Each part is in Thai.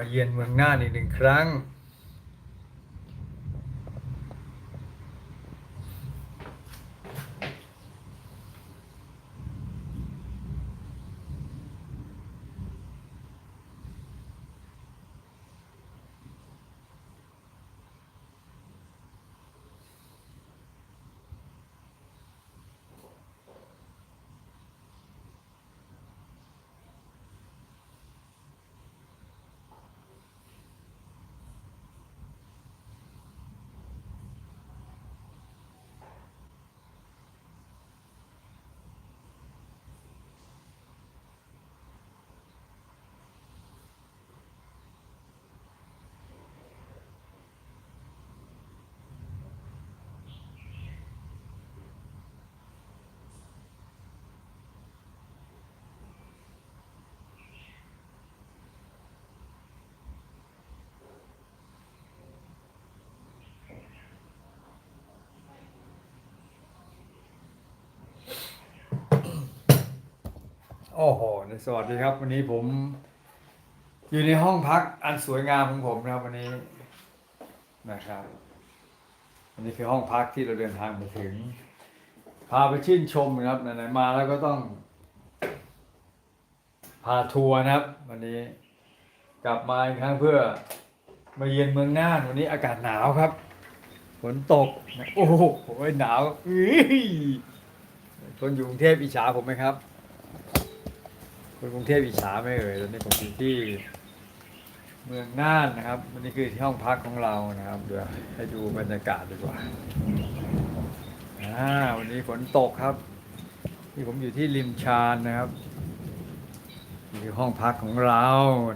มาเยือนเมืองน่านอีกหนึ่งครั้ง โอ้โห สวัสดีครับ วันนี้ผม อยู่ในห้องพักอันสวยงามของผมนะครับวันนี้นะครับอันนี้คือห้องพักที่เราเดินทางมาถึง พาไปชื่นชมนะครับไหนๆมาแล้วก็ต้อง พาทัวร์นะครับ วันนี้กลับมาอีกครั้งเพื่อมาเยือนเมืองน่านวันนี้อากาศหนาวครับฝนตกโอ้โหหนาวอื้อคนอยู่กรุงเทพอิจฉาผมไหมครับ คนกรุงเทพอิจฉาไม่เอ่ยตอนนี้ผมอยู่ที่เมืองน่านนะครับวันนี้คือที่ห้องพักของเรานะครับเดี๋ยวให้ดูบรรยากาศดีกว่าอ่าวันนี้ฝนตกครับที่ผมอยู่ที่ริมชานนะครับนี่คือห้องพักของเรา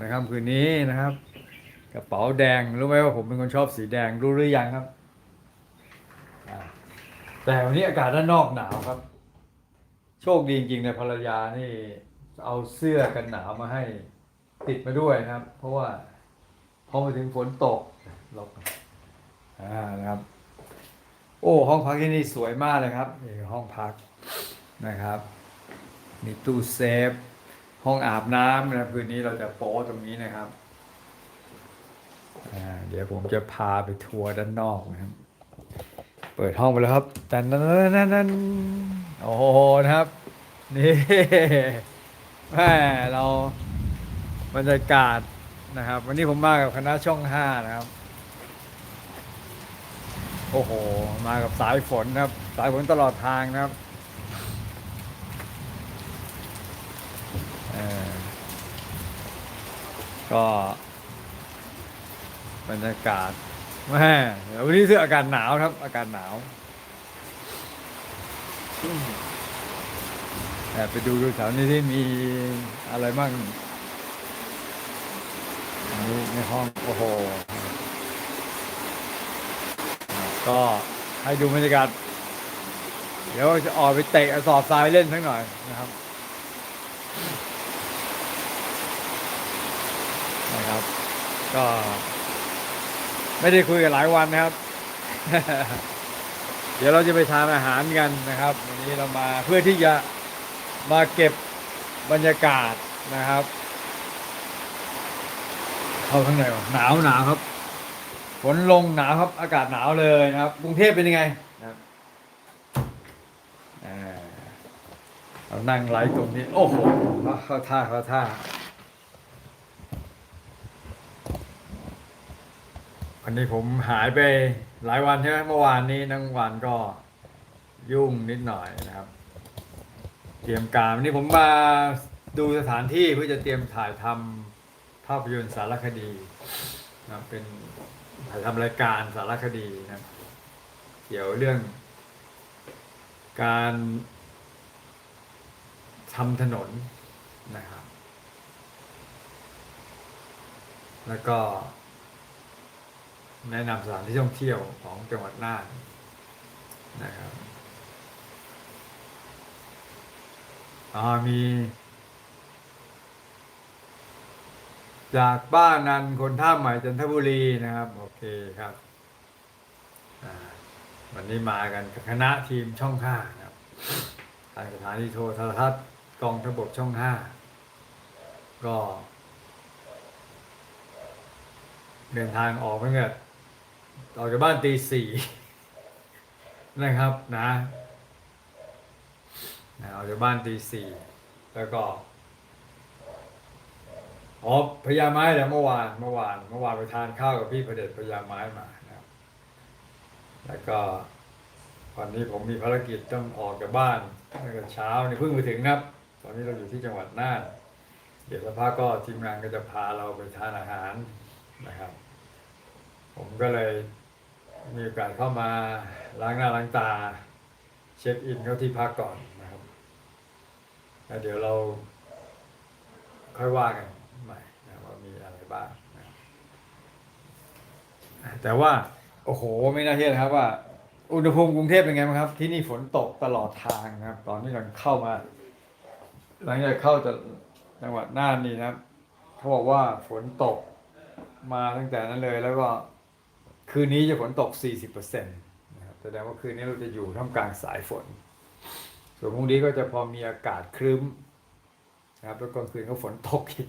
นะครับ คืนนี้นะครับ กระเป๋าแดงรู้ไหมว่าผมเป็นคนชอบสีแดงรู้หรือยังครับ แต่วันนี้อากาศด้านนอกหนาวครับ โชคดีจริงๆเลยภรรยานี่ เอาเสื้อกันหนาวมาให้ติดมาด้วยครับ เพราะว่าพอมาถึงฝนตกลบอ่านะครับ โอ้ ห้องพักที่นี่สวยมากเลยครับนี่ห้องพักนะครับ มีตู้เซฟ ห้องอาบน้ำนะคืนนี้เราจะโป๊ตรงนี้นะครับอ่าเดี๋ยวผมจะพาไปทัวร์ด้านนอกนะครับ เปิดห้องไปแล้วครับแต่นั้นนั้นนั้นโอ้โหนะครับ นี่ แม่เราบรรยากาศนะครับ วันนี้ผมมากับคณะช่องห้านะครับ โอ้โห มากับสายฝนนะครับ สายฝนตลอดทางนะครับก็ บรรยากาศแม่วันนี้คืออากาศหนาวครับ อากาศหนาว ไปดูดูแถวนี้ที่มีอะไรบ้างนนี้ในห้องโอ้โห ก็ให้ดูบรรยากาศ เดี๋ยวจะออกไปเตะกระสอบทรายเล่นสักหน่อยนะครับนะครับ ก็ไม่ได้คุยกันหลายวันนะครับ เดี๋ยวเราจะไปทานอาหารกันนะครับ วันนี้เรามาเพื่อที่จะ มาเก็บบรรยากาศนะครับ เข้าข้างในหนาวหนาวครับฝนลงหนาวครับ อากาศหนาวเลยนะครับ กรุงเทพเป็นยังไงนะครับอ่าเรานั่งไลฟ์ตรงนี้ โอ้โหเข้าท่าเข้าท่าวันนี้ผมหายไปหลายวันใช่ไหมเมื่อวานนี้ทั้งวันก็ยุ่งนิดหน่อยนะครับ เตรียมการวันนี้ผมมาดูสถานที่เพื่อจะเตรียมถ่ายทำภาพยนตร์สารคดีนะเป็นถ่ายทำรายการสารคดีนะเกี่ยวเรื่อง การทำถนนนะครับ แล้วก็ แนะนำสถานที่ท่องเที่ยวของจังหวัดน่านนะครับ มีจากบ้านนันคนท่าใหม่จันทบุรีนะครับ โอเคครับวันนี้มากันคณะทีมช่องห้านะครับทางสถานีโทรทัศน์กองทบกช่องห้าก็เดินทางออกเมื่อออกจากบ้านตีสี่นะครับนะ นะออกจากบ้านตีสี่แล้วก็อ๋อพญาไม้แหละเมื่อวานเมื่อวานเมื่อวานไปทานข้าวกับพี่ประเดชพญาไม้มานะครับแล้วก็วันนี้ผมมีภารกิจต้องออกจากบ้านตั้งแต่เช้านี่เพิ่งไปถึงนะครับ ตอนนี้เราอยู่ที่จังหวัดน่านเดี๋ยวสักพักก็ทีมงานก็จะพาเราไปทานอาหารนะครับ ผมก็เลยมีโอกาสเข้ามาล้างหน้าล้างตา เช็คอินเข้าที่พักก่อน แล้วเดี๋ยวเราค่อยว่ากันใหม่นะว่ามีอะไรบ้างนะแต่ว่า โอ้โห ไม่น่าเชื่อนะครับว่า อุณหภูมิกรุงเทพเป็นไงบ้างครับ ที่นี่ฝนตกตลอดทางนะครับ ตอนที่เราเข้ามา หลังจากเข้าจากจังหวัดน่านนี่นะครับเขาบอกว่าฝนตกมาตั้งแต่นั้นเลยแล้วก็คืนนี้จะฝนตก 40%นะครับแสดงว่าคืนนี้เราจะอยู่ท่ามกลางสายฝน ส่วนพรุ่งนี้ก็จะพอมีอากาศครึ้มนะครับแล้วกลางคืนก็ฝนตกอีก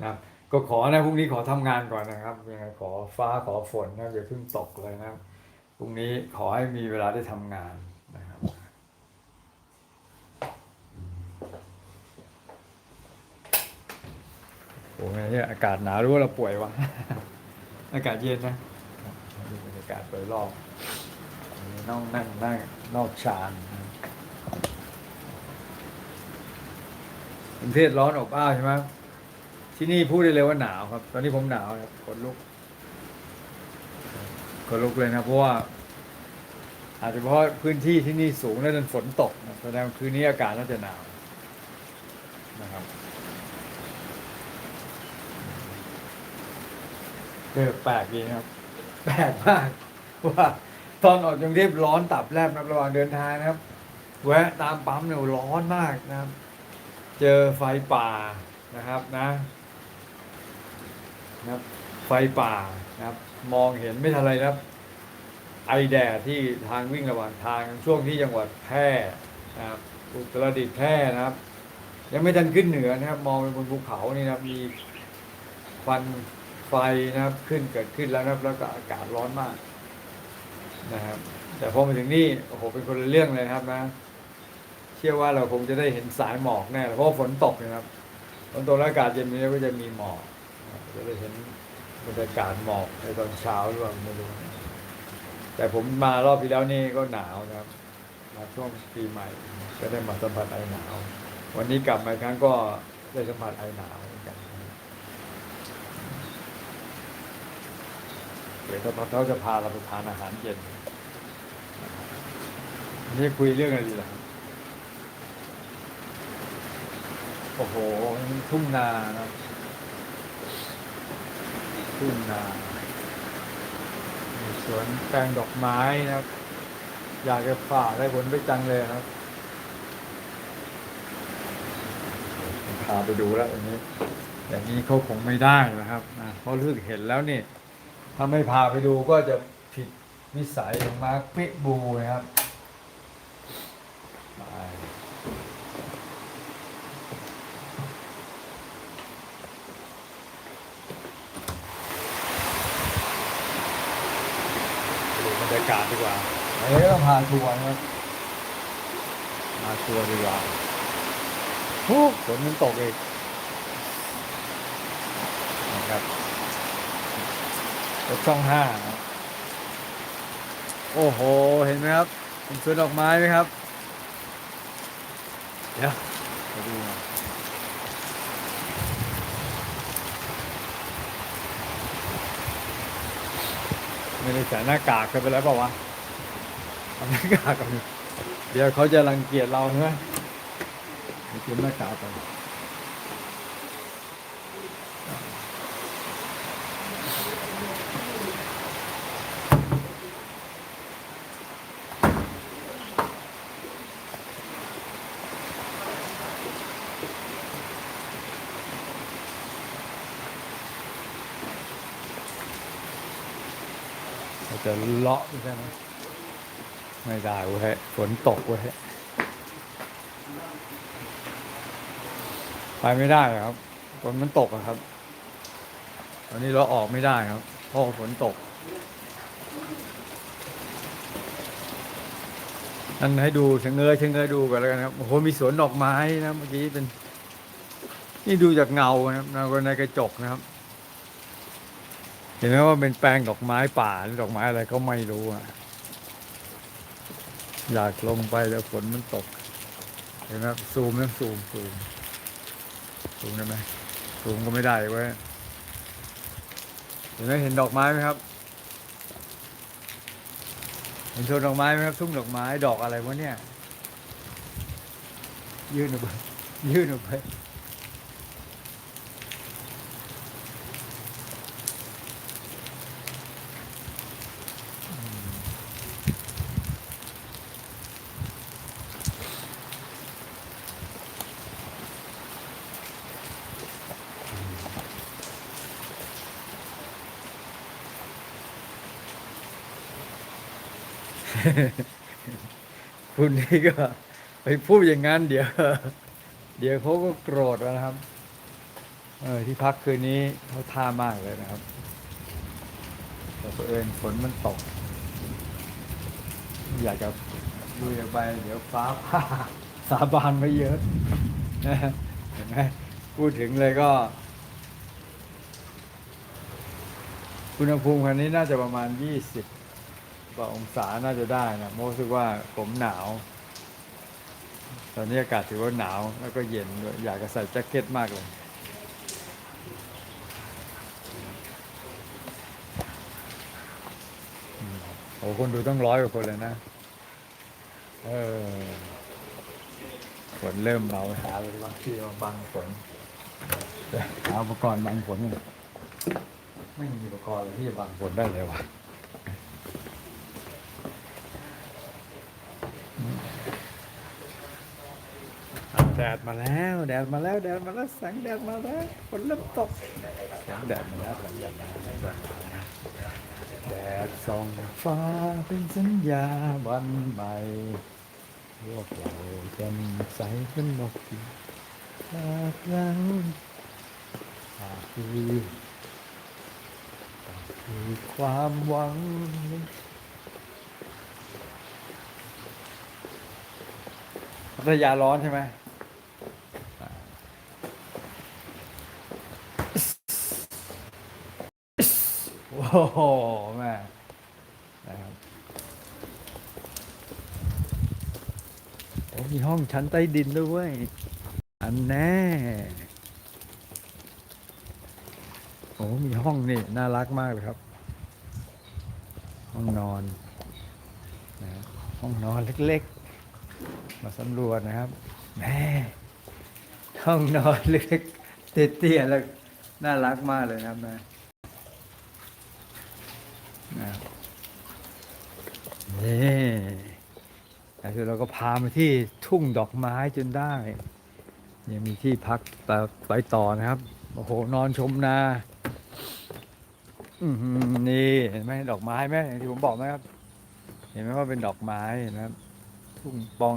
นะครับก็ขอนะพรุ่งนี้ขอทำงานก่อนนะครับยังไงขอฟ้าขอฝนนะอย่าเพิ่งตกเลยนะครับพรุ่งนี้ขอให้มีเวลาได้ทำงานนะครับโอ้ยเนี่ยอากาศหนาวรู้ว่าเราป่วยวะอากาศเย็นนะบรรยากาศโดยรอบนี่น้องนั่งนั่งนอกชานนะก รุงเทพร้อนอบอ้าวใช่ไหมที่นี่พูดได้เลยว่าหนาวครับ ตอนนี้ผมหนาวครับขนลุกขนลุกเลยนะเพราะว่า อาจจะเพราะพื้นที่ที่นี่สูงและจนฝนตกนะแสดงคืนนี้อากาศน่าจะหนาวนะครับเออแปลกดีนะครับแปลกมากว่าตอนออกจากกรุงเทพร้อนตับแลบนะครับระหว่างเดินทางนะครับ แวะตามปั๊มเนี่ยร้อนมากนะครับ เจอไฟป่านะครับนะนะครับไฟป่านะครับ มองเห็นไม่ทันไรครับ ไอแดดที่ทางวิ่งระหว่างทางช่วงที่จังหวัดแพร่นะครับอุตรดิตถ์แพร่นะครับ ยังไม่ทันขึ้นเหนือนะครับ มองไปบนภูเขานี่นะครับมีควันไฟนะครับขึ้นเกิดขึ้นแล้วนะครับ แล้วก็อากาศร้อนมากนะครับ แต่พอมาถึงนี่โอ้โหเป็นคนละเรื่องเลยครับนะ ชื่อว่าเราคงจะได้เห็นสายหมอกแน่เพราะฝนตกนะครับฝนตกแล้วอากาศเย็นนี้ก็จะมีหมอกจะได้เห็นบรรยากาศหมอกในตอนเช้าหรือเปล่าไม่รู้แต่ผมมารอบที่แล้วนี่ก็หนาวนะครับมาช่วงปีใหม่ ก็ได้มาสัมผัสไอหนาว วันนี้กลับมาครั้งก็ได้สัมผัสไอหนาวเหมือนกันเดี๋ยวตอนเขาจะพาเราไปทานอาหารเย็นนะครับวันนี่คุยเรื่องอะไรดีล่ะ โอ้โหนี่ทุ่งนานะครับทุ่งนามีสวนแปลงดอกไม้นะครับ อยากจะฝ่าได้ผลไปจังเลยนะครับพาไปดูแล้วอย่างนี้อย่างนี้เขาคงไม่ได้นะครับนะเพราะรู้สึกเห็นแล้วนี่ถ้าไม่พาไปดูก็จะผิดวิสัยของมาร์คปิบูนะครับไป ดูบรรยา กาศดีกว่าเอ้ยต้องพาทัวร์นะครับพาทัวร์ดีกว่าฮู้ฝนมันตกเองนะครับรถช่องห้าครับโอ้โห เห็นไหมครับเห็นสวนดอกไม้ไหมครับ เดี๋ยวไปดูหน่อย ไม่ได้ใส่หน้ากากกันไปแล้วเปล่าวะเอาหน้ากากกันเดี๋ยวเขาจะรังเกียจเราใช่ไหมเดี๋ยวเตรียมหน้ากากกัน จะเลาะใช่ไหมไม่ได้เว้ยฝนตกเว้ยไปไม่ได้ครับฝนมันตกอะครับไปอนนี้เราออกไม่ได้ครับเพราะฝนตก นั่นให้ดูเชงเงยเชงเงยดูกันแล้วกันครับโอ้โหมีสวนดอกไม้นะเมื่อกี้เป็น นี่ดูจากเงานะครับในกระจกนะครับ เห็นไหมว่าเป็นแปลงดอกไม้ป่าหรือดอกไม้อะไรก็ไม่รู้อะอยากลงไปแต่ฝนมันตก เห็นไหมซูมนะซูมซูมซูมได้ไหมซูมก็ไม่ได้เว้ยเห็นไหมเห็นดอกไม้ไหมครับ เห็นโซนดอกไม้ไหมครับ ทุ่งดอกไม้ดอกอะไรวะเนี่ย ยื่นออกไปยื่นออกไป คุณนี่ก็ไปพูดอย่างนั้นเดี๋ยว เดี๋ยวเขาก็โกรธแล้วนะครับ เออที่พักคืนนี้เขาท่ามากเลยนะครับ แต่เผอิญฝนมันตก อยากจะลุยออกไป เดี๋ยวฟ้าผ่าสาบานไม่เยอะเห็นไหมพูดถึงเลยก็อุณหภูมิคันนี้น่าจะประมาณ20 กว่าองศาน่าจะได้นะโมรู้สึกว่าผมหนาว ตอนนี้อากาศถือว่าหนาวแล้วก็เย็นด้วยอยากจะใส่แจ็คเก็ตมากเลยโอ้คนดูต้องร้อยกว่าคนเลยนะ เออฝนเริ่มเบาหาเลยบางที่มาบังฝนหาอุปกรณ์บังฝนเลยไม่มีอุปกรณ์เลยที่จะบังฝนได้เลยว่ะ แดดมาแล้วแดดมาแล้วแดดมาแล้วแสงแดดมาแล้วฝนเริ่มตกแสงแดดมาแล้วแสงแดดมาแล้วแดดส่องฟ้าเป็นสัญญาวันใหม่โลกเราแจ่มใสเป็นนกที่จากเราหากคือคือความหวังพัทยาร้อนใช่ไหม โอ้โหแม่นะครับโอ้มีห้องชั้นใต้ดินด้วยเวยอันแน่โอ้มีห้องนี่ น่ารักมากเลยครับ ห้องนอนนะห้องนอนเล็กๆ มาสำรวจนะครับแม่ห้องนอนเล็กเตี้ยๆแล้วน่ารักมากเลยนะครับนะนะครับ นี่แล้วคือเราก็พามาที่ทุ่งดอกไม้จนได้ยังมีที่พักไปต่อนะครับ โอ้โห นอนชมนาอืนี่เห็นไหมดอกไม้ไหมอย่างที่ผมบอกไหมครับ เห็นไหมว่าเป็นดอกไม้นะครับ ทุ่งปอง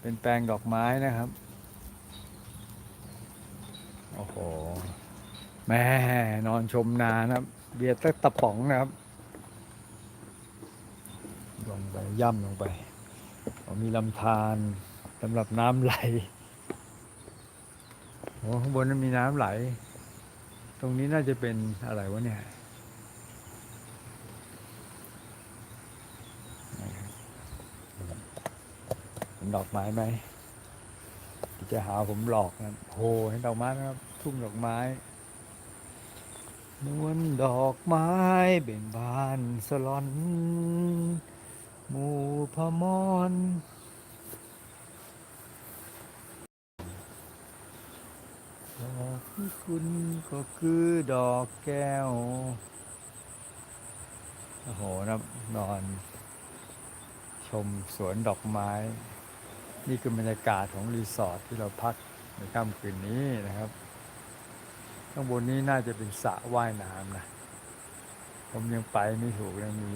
เป็นแปลงดอกไม้นะครับ โอ้โห แม่นอนชมนานะครับ เบียร์ตะตะป๋องนะครับ ลงไปย่ำลงไป มีลำธารสำหรับน้ำไหลโอ้ข้างบนนั้นมีน้ำไหล ตรงนี้น่าจะเป็นอะไรวะเนี่ยเห็นดอกไม้ไหมที่จะหาผมหลอกนะโหเห็นดอกไม้ไหมครับ ทุ่งดอกไม้ นวลดอกไม้เบ่งบานสลอน หมู่พมรดอกที่คุณก็คือดอกแก้ว โอ้โหนะนอน ชมสวนดอกไม้ นี่คือบรรยากาศของรีสอร์ทที่เราพักในค่ำคืนนี้นะครับ ข้างบนนี้น่าจะเป็นสระว่ายน้ำนะ ผมยังไปไม่ถูกยังมี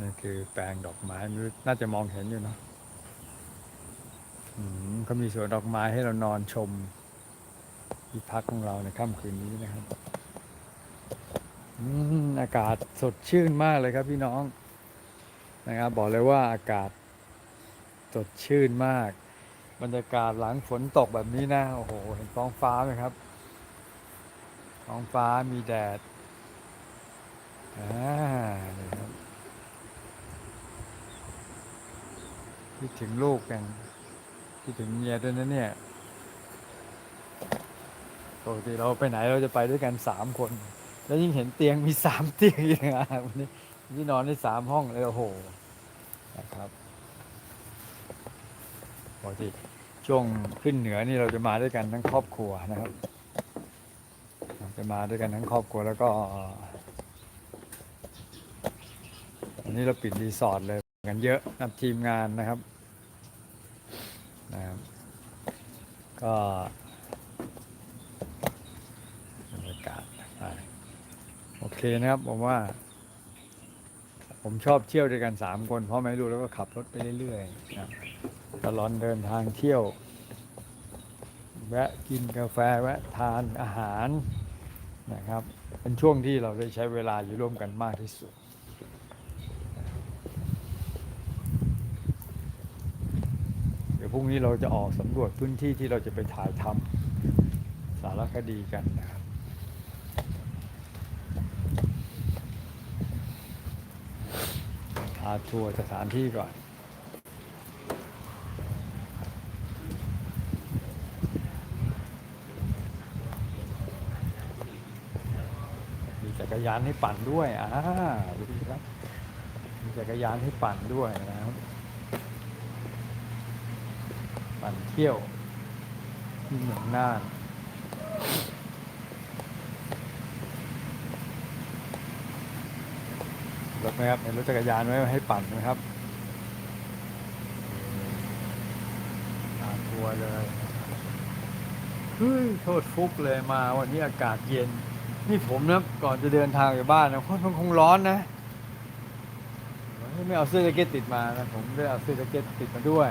นี่คือ แปลงดอกไม้น่าจะมองเห็นอยู่เนอะเขามีสวนดอกไม้ให้เรานอนชมที่พักของเราในค่ำคืนนี้นะครับอืมอากาศสดชื่นมากเลยครับพี่น้องนะครับบอกเลยว่าอากาศสดชื่นมาก บรรยากาศหลังฝนตกแบบนี้นะโอ้โหเห็นท้องฟ้าไหมครับท้องฟ้ามีแดดอ่านี่ครับ คิดถึงลูกกันคิดถึงเมียด้วยนะเนี่ยปกติเราไปไหนเราจะไปด้วยกันสามคน แล้วยิ่งเห็นเตียงมีสามเตียงอีกนะวันนี้ที่นอนได้สามห้องเลยโอ้โหนะครับปกติช่วงขึ้นเหนือนี่เราจะมาด้วยกันทั้งครอบครัวนะครับจะมาด้วยกันทั้งครอบครัวแล้วก็วันนี้เราปิดรีสอร์ทเลย กันเยอะนะทีมงานนะครับนะครับ ก็บรรยากาศโอเคนะครับผมว่า ผมชอบเที่ยวด้วยกันสามคน เพราะไม่รู้แล้วก็ขับรถไปเรื่อยๆนะตลอดเดินทางเที่ยว แวะกินกาแฟ แวะทานอาหารนะครับ เป็นช่วงที่เราได้ใช้เวลาอยู่ร่วมกันมากที่สุด เดี๋ ยวพรุ่งนี้เราจะออกสำรวจพื้นที่ที่เราจะไปถ่ายทำสารคดีกันนะครับ พาทัวร์สถานที่ก่อนมีจักรยานให้ปั่นด้วย อ่าดูดีครับ มีจักรยานให้ปั่นด้วยนะครับ ปั่น เที่ยวที่เมืองน่านรถไหมครับเห็นรถจักรยานไหมให้ปั่นไหมครับตามทัวร์เลยเฮ้ยโทษฟุกเลยมาวันนี้อากาศเย็น นี่ผมนะก่อนจะเดินทางไปบ้านนะมันคงร้อนนะไม่เอาเสื้อแจ็คเก็ตติดมานะผมได้เอาเสื้อแจ็คเก็ตติดมาด้วย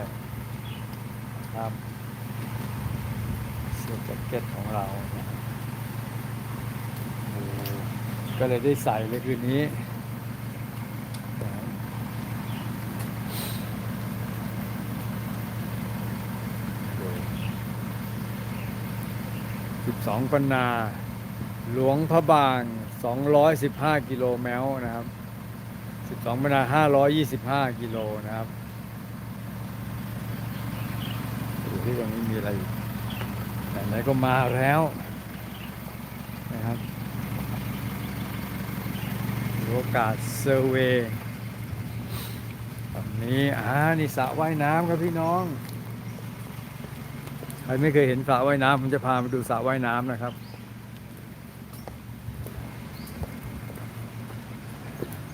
ครับเสื้อแจ็คเก็ตของเราก็เลยได้ใส่เลยคืนนี้สิบสองปันนา หลวงพระบาง 215 กิโลแมลนะครับ 12ปันนา 525 กิโลนะครับ ดู ที่ตรงนี้มีอะไรไหนๆก็มาแล้วนะครับโอกาสเซอร์เวย์แบบนี้อ่านี่สระว่ายน้ำครับพี่น้องใครไม่เคยเห็นสระว่ายน้ำผมจะพามาดูสระว่ายน้ำนะครับ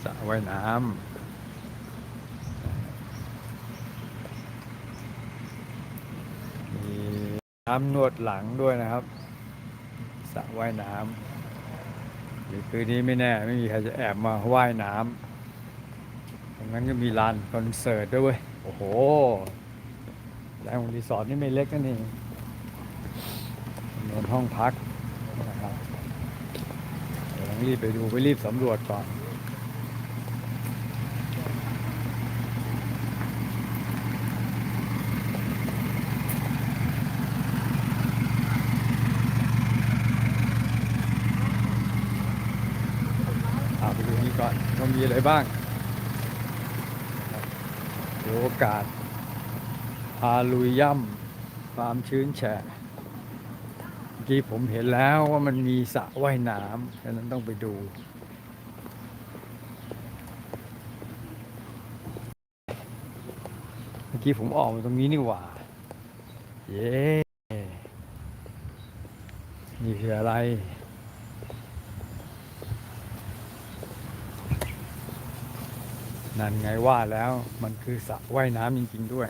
สระว่ายน้ำ น้ำนวดหลังด้วยนะครับสระว่ายน้ำหรือคืนนี้ไม่แน่ ไม่มีใครจะแอบมาว่ายน้ำตรงนั้นก็มีลานคอนเสิร์ตด้วยเวยโอ้โหแรงของรีสอร์ทนี่ไม่เล็กนะนี่จำนวนห้องพักนะครับเดี๋ยวต้องรีบไปดูไปรีบสำรวจก่อน เอาไปดูนี้ก่อนว่า มีอะไรบ้างดูโอกาสพาลุยย่ำความชื้นแฉะเมื่อกี้ผมเห็นแล้วว่ามันมีสระว่ายน้ำฉะนั้นต้องไปดูเมื่อกี้ผมออกมาตรงนี้นี่หว่า เย้ นี่คืออะไร นั่นไงว่าแล้วมันคือสระว่ายน้ำจริงๆด้วย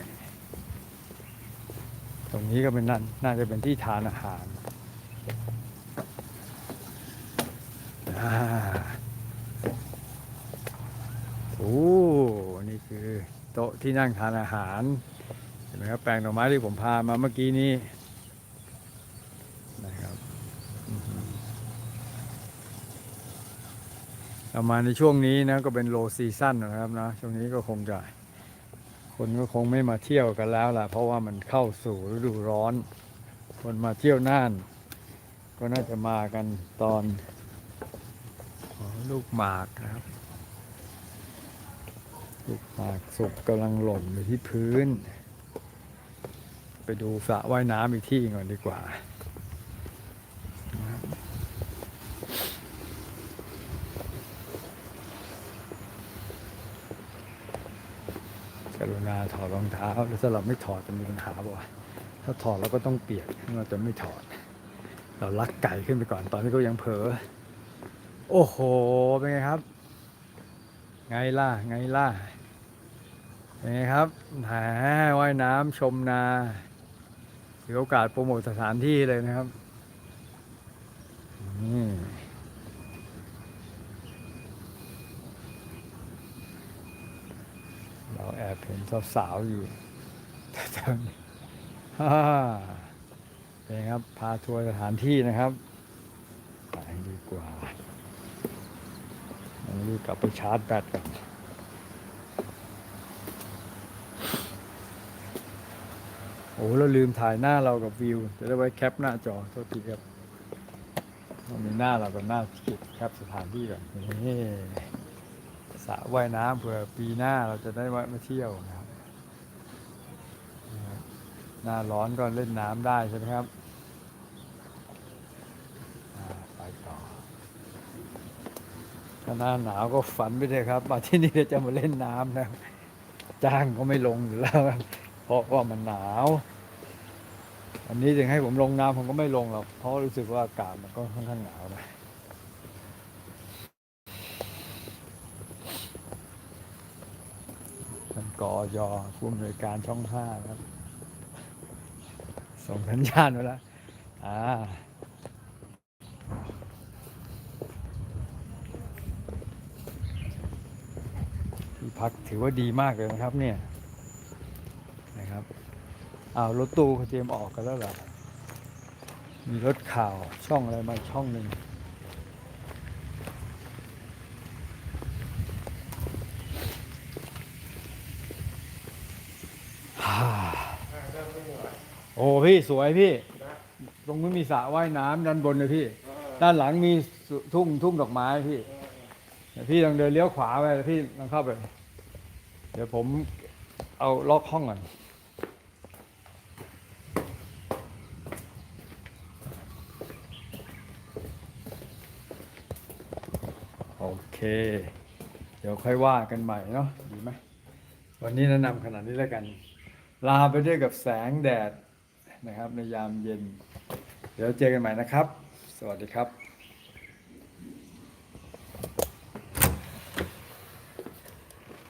ตรงนี้ก็เป็นนั่นน่าจะเป็นที่ทานอาหารอ่าโอ้อ้นี่คือโต๊ะที่นั่งทานอาหารเห็นไหมครับแปลงดอกไม้ที่ผมพามาเมื่อกี้นี้นะครับอื้อหือ เรามาในช่วงนี้นะก็เป็นโลซีซั่นนะครับนะช่วงนี้ก็คงจะคนก็คงไม่มาเที่ยวกันแล้วล่ะ เพราะว่ามันเข้าสู่ฤดูร้อน คนมาเที่ยวน่าน ก็น่าจะมากันตอนอลูกหมากนะครับ ลูกหมากสุกกำลังหล่นอยู่ที่พื้น ไปดูสระว่ายน้ำอีกที่ก่อนดีกว่านะครับกรุณาถอดรองเท้า แล้วถ้าเราไม่ถอดจะมีปัญหาบ่ถ้าถอดเราก็ต้องเปียกเราจะไม่ถอด เราลักไก่ขึ้นไปก่อนตอนที่เขายังเผลอโอ้โห เป็นไงครับ ไงล่ะ ไงล่ะ เป็นไงครับแหมว่ายน้ำชมนาถือโอกาสโปรโมทสถานที่เลยนะครับนี่ราแอบเห็นสาวๆอยู่แต่ตอนนี้ฮ่าเป็นครับ พาทัวร์สถานที่นะครับไปดีกว่าเรารีบกลับไปชาร์จแบตกันโอ้เราลืมถ่ายหน้าเรากับวิว จะได้ไว้แคปหน้าจอโทษทีครับเรามีหน้าเรากับหน้าคิดแคปสถานที่ก่อนนี่ สระว่ายน้ำเผื่อปีหน้าเราจะได้มาเที่ยวนะครับหน้าร้อนก็เล่นน้ำได้ใช่ไหมครับไปต่อถ้าหน้าหนาวก็ฝันไปเลยครับมาที่นี่จะมาเล่นน้ำนะจ้างก็ไม่ลงอยู่แล้ว เพราะว่ามันหนาวอันนี้ถึงให้ผมลงน้ำผมก็ไม่ลงหรอกเพราะรู้สึกว่าอากาศมันก็ค่อนข้างหนาวนะท่าน กอยอผู้อำนวยการช่องห้าครับ ส่งสัญญาณมาแล้วอ่าที่พักถือว่าดีมากเลยนะครับเนี่ยนะครับอ้าวรถตู้เขาเตรียมออกกันแล้วเหรอมีรถข่าวช่องอะไรมาช่องหนึ่ง โอ้พี่สวยพี่ ตรงนู้นมีสระว่ายน้ำด้านบนเลยพี่ ด้านหลังมีสุทุ่งทุ่งดอกไม้พี่เดี๋ยวพี่ลองเดินเลี้ยวขวาไปแล้วพี่ลองเข้าไป เดี๋ยวผมเอาล็อกห้องก่อน โอเค เดี๋ยวค่อยว่ากันใหม่เนาะดีไหมวันนี้แนะนำขนาดนี้แล้วกัน ลาไปด้วยกับแสงแดด นะครับ ในยามเย็น เดี๋ยวเจอกันใหม่นะครับ สวัสดีครับ